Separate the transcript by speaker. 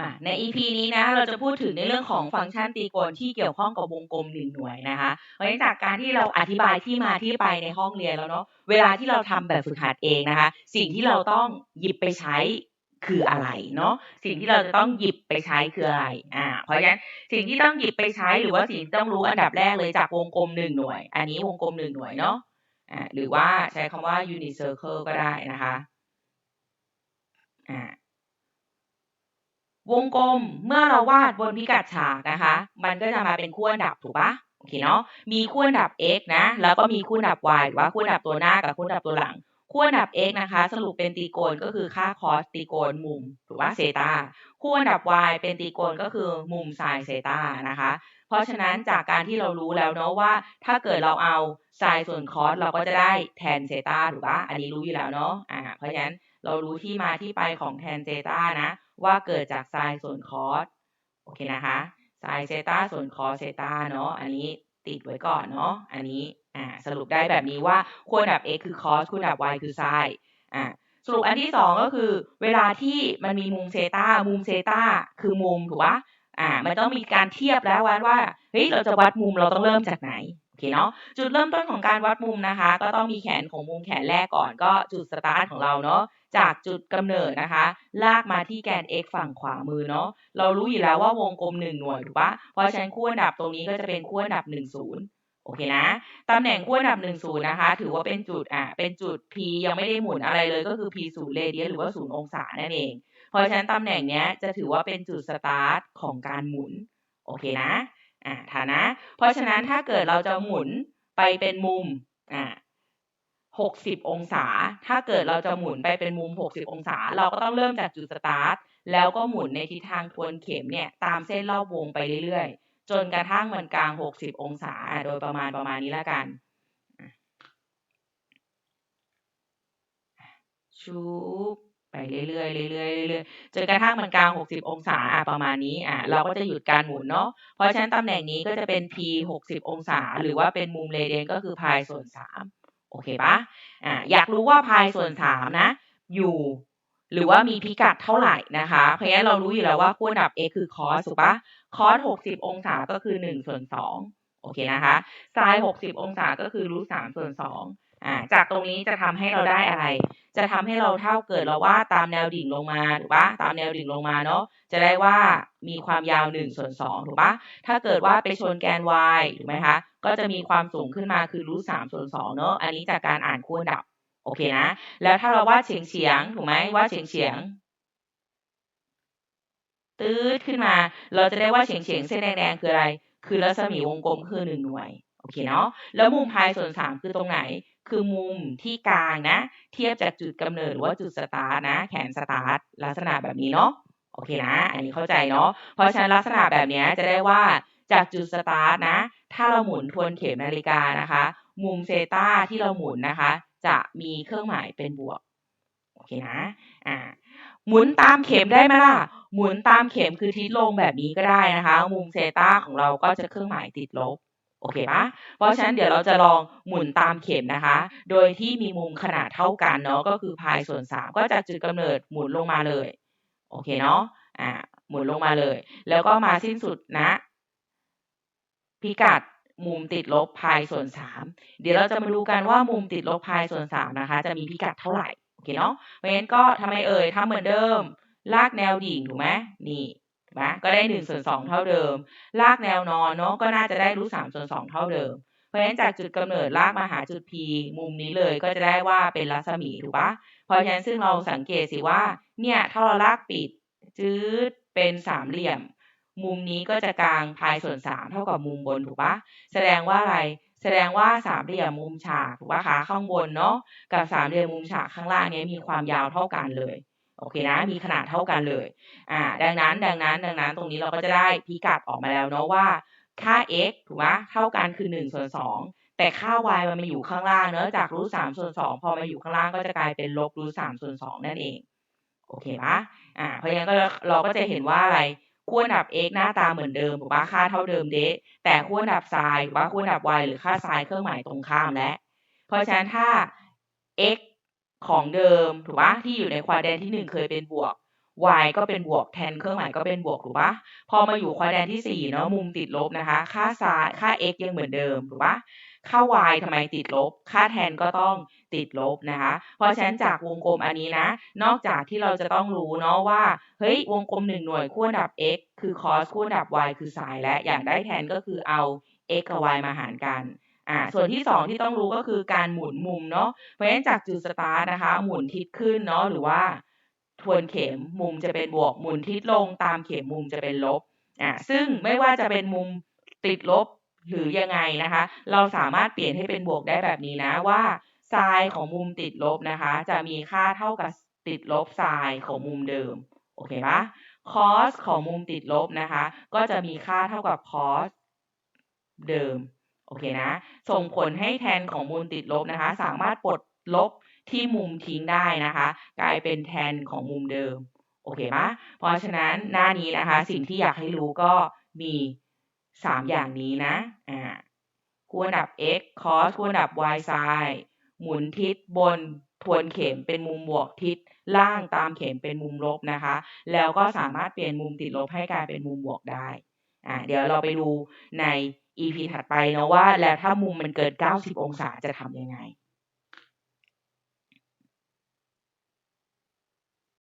Speaker 1: มาใน EP นี้นะเราจะพูดถึงในเรื่องของฟังก์ชันตรีโกณที่เกี่ยวข้องกับวงกลมหนึ่งหน่วยนะคะเพราะฉะนั้นจากการที่เราอธิบายที่มาที่ไปในห้องเรียนแล้วเนาะเวลาที่เราทำแบบฝึกหัดเองนะคะ สิ่งที่เราต้องหยิบไปใช้คืออะไรเนาะสิ่งที่เราจะต้องหยิบไปใช้คืออะไรอ่าเพราะฉะนั้นสิ่งที่ต้องหยิบไปใช้หรือว่าสิ่งที่ต้องรู้อันดับแรกเลยจากวงกลมหนึ่งหน่วย อันนี้วงกลมหนึ่งหน่วยเนาะอ่าหรือว่าใช้คำว่า unit circle ก็ได้นะคะอ่า วงกลมเมื่อเราวาดบนพิกัดฉากนะคะ มันก็จะมาเป็นคู่อันดับถูกปะโอเคเนาะมีคู่อันดับ x นะ แล้วก็มีคู่อันดับ y หรือว่าคู่อันดับตัวหน้ากับคู่อันดับตัวหลังคู่อันดับ x นะคะ สรุปเป็นตรีโกณก็คือค่าคอสตรีโกณมุมถูกปะเซตาคู่อันดับ y เป็นตรีโกณก็คือมุมไซน์เซตานะคะ เพราะฉะนั้นจากการที่เรารู้แล้วเนาะว่า ถ้าเกิดเราเอาไซน์ส่วนคอสเราก็จะได้แทนเซตาถูกปะอันนี้รู้อยู่แล้วเนาะอ่าเพราะฉะนั้นเรารู้ที่มาที่ไปของแทนเซตานะ ว่าเกิดจากไซน์ส่วนคอสโอเคนะคะไซน์เซตาส่วนคอสเซตาเนาะอันนี้ติดไว้ก่อนเนาะอันนี้อ่าสรุปได้แบบนี้ว่าคู่อันดับ x คือคอสคู่อันดับ y คือไซน์อ่าสรุปอันที่สองก็คือ เวลาที่มันมีมุมเซตามุมเซตาคือมุมถูกปะอ่ามันต้องมีการเทียบแล้วว่าว่าเฮ้ยเราจะวัดมุมเราต้องเริ่มจากไหน อเคเนาะจุดเริ่มต้นของการวัดมุมนะคะ ก็ต้องมีแขนของมุมแขนแรกก่อนก็จุดสตาร์ทของเราเนาะจากจุดกำเนิดนะคะ ลากมาที่แกน x ฝั่งขวามือเนาะเรารู้อยู่แล้วว่าวงกลม 1 หน่วยถูกปะเพราะฉะนั้นคู่อันดับตรงนี้ก็จะเป็นคู่อันดับ 1 0 โอเคนะตำแหน่งคู่อันดับ 1 0 นะคะ ถือว่าเป็นจุดอะเป็นจุด p ยังไม่ได้หมุนอะไรเลยก็คือ p 0เรเดียหรือว่า 0 องศานั่นเอง เพราะฉะนั้นตำแหน่งเนี้ยจะถือว่าเป็นจุดสตาร์ทของการหมุนโอเคนะ อ่าฐานะ เพราะฉะนั้นถ้าเกิดเราจะหมุนไปเป็นมุมอ่า60องศา ถ้าเกิดเราจะหมุนไปเป็นมุม60องศา เราก็ต้องเริ่มจากจุดสตาร์ทแล้วก็หมุนในทิศทางทวนเข็มเนี่ยตามเส้นรอบวงไปเรื่อยๆ จนกระทั่งมันกลาง60องศาโดยประมาณประมาณนี้แล้วกันชู ไปเรื่อยๆเรื่อยๆเรื่อยๆจนกระทั่งมันกลาง 60 องศาประมาณนี้อะเราก็จะหยุดการหมุนเนาะเพราะฉะนั้นตำแหน่งนี้ก็จะเป็น p 60 องศา หรือว่าเป็นมุมเรเดียนก็คือพายส่วน 3 โอเคปะอ่าอยากรู้ว่าพายส่วนสามนะ อยู่หรือว่ามีพิกัดเท่าไหร่นะคะ เพราะงั้นเรารู้อยู่แล้วว่าคู่อันดับ x คือคอสถูกปะคอส60 องศาก็คือ 1 ส่วน 2 โอเคนะคะไซน์60 องศาก็คือรูท3ส่วน 2 อ่าจากตรงนี้จะทำให้เราได้อะไร จะทำให้เราเท่าเกิดเราว่าตามแนวดิ่งลงมาถูกปะตามแนวดิ่งลงมาเนาะจะได้ว่ามีความยาว1ส่วน2ถูกปะถ้าเกิดว่าไปชนแกน y ถูกไหมคะก็จะมีความสูงขึ้นมาคือรูทสามส่วนสองเนอะอันนี้จากการอ่านคู่ดับโอเคนะ แล้วถ้าเราวาดเฉียงเฉียงถูกไหมวาดเฉียงเฉียงตืดขึ้นมา เราจะได้ว่าเฉียงเฉียงเส้นแดงๆคืออะไร คือรัศมีวงกลมคือหนึ่งหน่วย โอเคเนาะแล้วมุมพายส่วนสามคือตรงไหน คือมุมที่กลางนะ เทียบจากจุดกำเนิดหรือว่าจุดสตาร์ทนะ แขนสตาร์ทลักษณะแบบนี้เนาะโอเคนะ อันนี้เข้าใจเนาะเพราะฉะนั้นลักษณะแบบนี้จะได้ว่าจากจุดสตาร์ทนะ ถ้าเราหมุนทวนเข็มนาฬิกานะคะ มุมเซตาที่เราหมุนนะคะ จะมีเครื่องหมายเป็นบวกโอเคนะอ่าหมุนตามเข็มได้ไหมล่ะ หมุนตามเข็มคือทิศลงแบบนี้ก็ได้นะคะ มุมเซตาของเราก็จะเครื่องหมายติดลบ โอเคปะเพราะฉะนั้นเดี๋ยวเราจะลองหมุนตามเข็มนะคะ โดยที่มีมุมขนาดเท่ากันเนาะก็คือพายส่วนสามก็จะจุดกำเนิดหมุนลงมาเลย โอเคเนาะอ่าหมุนลงมาเลย แล้วก็มาสิ้นสุดนะพิกัดมุมติดลบพายส่วนสามเดี๋ยวเราจะมาดูกันว่ามุมติดลบพายส่วนสามนะคะ จะมีพิกัดเท่าไหร่โอเคเนาะเพราะฉะนั้นก็ทำไมเอ่ยทำเหมือนเดิม ลากแนวดิ่งถูกไหมนี่ ถูกไหมก็ได้หนึ่งส่วนสองเท่าเดิม ลากแนวนอนเนาะก็น่าจะได้รูทสามส่วนสองเท่าเดิม เพราะฉะนั้นจากจุดกำเนิดลากมาหาจุด P มุมนี้เลยก็จะได้ว่าเป็นรัศมีถูกปะเพราะฉะนั้นซึ่งเราสังเกตสิว่าเนี่ยถ้าเราลากปิดจืดเป็นสามเหลี่ยม มุมนี้ก็จะกลางพายส่วนสามเท่ากับมุมบนถูกปะแสดงว่าอะไรแสดงว่าสามเหลี่ยมมุมฉากถูกปะคะข้างบนเนาะกับสามเหลี่ยมมุมฉากข้างล่างนี้มีความยาวเท่ากันเลย โอเคนะมีขนาดเท่ากันเลยอ่าดังนั้นดังนั้นดังนั้นตรงนี้เราก็จะได้พิกัดออกมาแล้วเนาะว่าค่า x ถูกปะเท่ากันคือ1ส่วน2แต่ค่า y มันมาอยู่ข้างล่างเนอะจากรูทสามส่วนสองพอมาอยู่ข้างล่างก็จะกลายเป็นลบรูทสามส่วนสองนั่นเองโอเคปะอ่าเพราะฉะนั้นก็เราก็จะเห็นว่าอะไรคู่อันดับ x หน้าตาเหมือนเดิมถูกปะค่าเท่าเดิมเดะแต่คู่อันดับ y ถูกปะคู่อันดับ y หรือค่า y เครื่องหมายตรงข้ามและเพราะฉะนั้นถ้า x ของเดิมถูกปะที่อยู่ในควาแดนที่1เคยเป็นบวก y ก็เป็นบวก tan เครื่องหมายก็เป็นบวกถูกปะพอมาอยู่ควอแดนที่4เนาะมุมติดลบนะคะ ค่าซ้ายค่า x ยังเหมือนเดิมถูกปะค่า y ทำไมติดลบ ค่า tan ก็ต้องติดลบนะคะ เพราะฉะนั้นจากวงกลมอันนี้นะ นอกจากที่เราจะต้องรู้เนาะว่า เฮ้ยวงกลม1หน่วยคู่อันดับ x คือ cos คู่อันดับ y คือ sin และ อย่ากได้ tan ก็คือเอา x กับ y มาหารกัน อ่าส่วนที่ 2 ที่ต้องรู้ก็คือการหมุนมุมเนาะเพราะฉะนั้นจากจุดสตาร์ทนะคะ หมุนทิศขึ้นเนาะหรือว่าทวนเข็มมุมจะเป็นบวกหมุนทิศลงตามเข็มมุมจะเป็นลบอ่าซึ่งไม่ว่าจะเป็นมุมติดลบหรือยังไงนะคะ เราสามารถเปลี่ยนให้เป็นบวกได้แบบนี้นะว่าไซน์ของมุมติดลบนะคะ จะมีค่าเท่ากับติดลบไซน์ของมุมเดิมโอเคปะ cos ของมุมติดลบนะคะ ก็จะมีค่าเท่ากับ cos เดิม โอเคนะ ส่งผลให้แทนของมุมติดลบนะคะ สามารถปลดลบที่มุมทิ้งได้นะคะ กลายเป็นแทนของมุมเดิม โอเคปะเพราะฉะนั้นหน้านี้นะคะ สิ่งที่อยากให้รู้ก็มี 3 อย่างนี้นะอ่าคู่อันดับ x cos คู่อันดับ y sin หมุนทิศบนทวนเข็มเป็นมุมบวกทิศล่างตามเข็มเป็นมุมลบนะคะ แล้วก็สามารถเปลี่ยนมุมติดลบให้กลายเป็นมุมบวกได้ อ่าเดี๋ยวเราไปดูใน EP ถัดไปเนาะว่าแล้วถ้ามุมมันเกิน 90 องศาจะทำยังไง